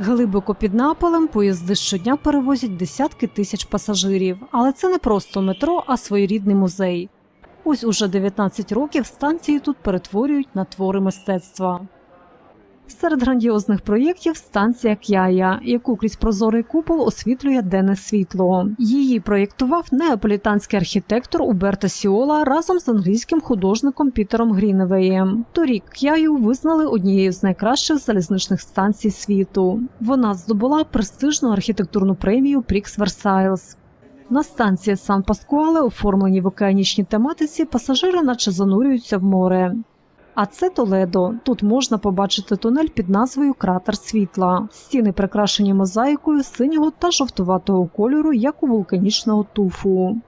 Глибоко під Наполем поїзди щодня перевозять десятки тисяч пасажирів, але це не просто метро, а своєрідний музей. Ось уже 19 років станції тут перетворюють на твори мистецтва. Серед грандіозних проєктів станція К'яя, яку крізь прозорий купол освітлює денне світло. Її проєктував неаполітанський архітектор Уберто Сіола разом з англійським художником Пітером Гріневеєм. Торік К'яю визнали однією з найкращих залізничних станцій світу. Вона здобула престижну архітектурну премію Прікс Версайлс. На станції Сан Паскуале, оформленій в океанічній тематиці, пасажири наче занурюються в море. А це Толедо. Тут можна побачити тунель під назвою Кратер світла. Стіни прикрашені мозаїкою синього та жовтуватого кольору, як у вулканічного туфу.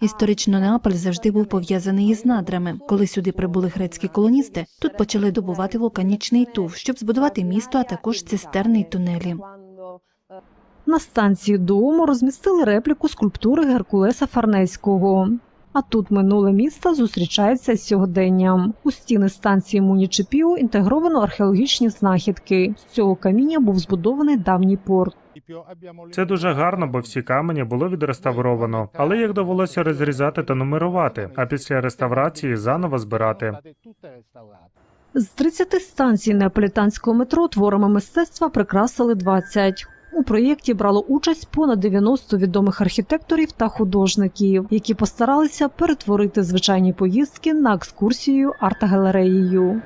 Історично Неаполь завжди був пов'язаний із надрами. Коли сюди прибули грецькі колоністи, тут почали добувати вулканічний туф, щоб збудувати місто, а також цистерни й тунелі. На станції Дуомо розмістили репліку скульптури Геркулеса Фарнезького. А тут минуле місто зустрічається з сьогоденням. У стіни станції Мунічепіо інтегровано археологічні знахідки. З цього каміння був збудований давній порт. Це дуже гарно, бо всі камені було відреставровано, але їх довелося розрізати та нумерувати, а після реставрації заново збирати. З 30 станцій неаполітанського метро творами мистецтва прикрасили 20. У проєкті брало участь понад 90 відомих архітекторів та художників, які постаралися перетворити звичайні поїздки на екскурсію арт-галереєю.